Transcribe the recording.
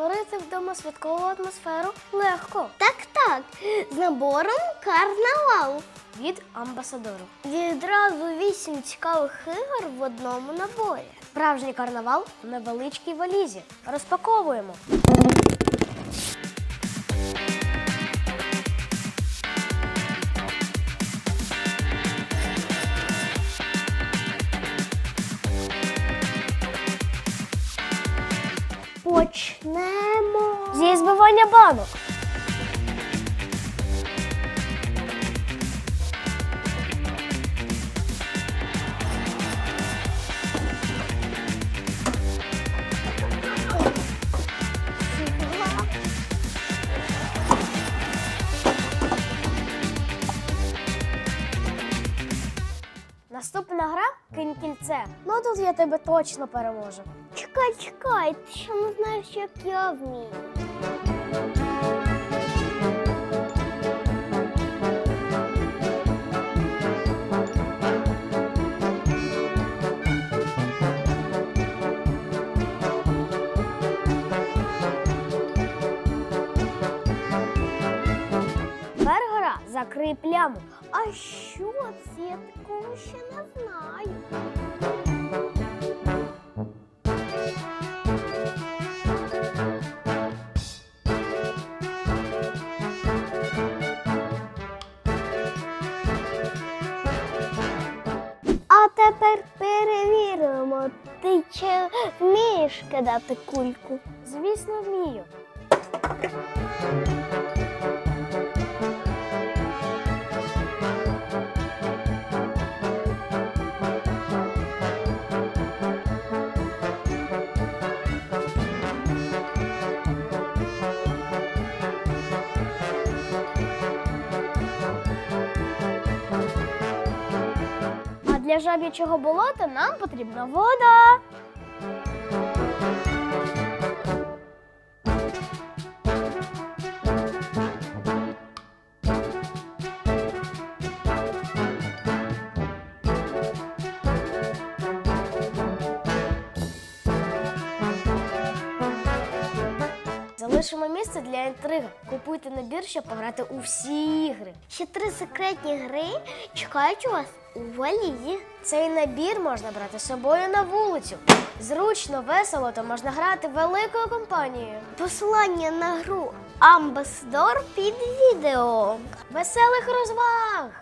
Створити вдома святкову атмосферу легко Так, так, з набором карнавал. від амбасадору. Відразу вісім цікавих ігор в одному наборі. Справжній карнавал в невеличкій валізі. Розпаковуємо. Почнемо. Зі збивання банок. Наступна гра кинь кільце. Ну тут я тебе точно переможу. Чекай, чекай, ти ще не знаєш, як я вмію. Гра закрий пляму. А що це? Я такого ще не знаю. А тепер перевіримо, ти чи вмієш кидати кульку? Звісно, вмію. Для жаб'ячого болота нам потрібна вода. Залишимо місце для інтриги. Купуйте набір, щоб пограти у всі ігри. Ще три секретні гри чекають у вас у валізі. Цей набір можна брати з собою на вулицю. Зручно, весело, то можна грати великою компанією. Посилання на гру Амбасдор під відео. Веселих розваг!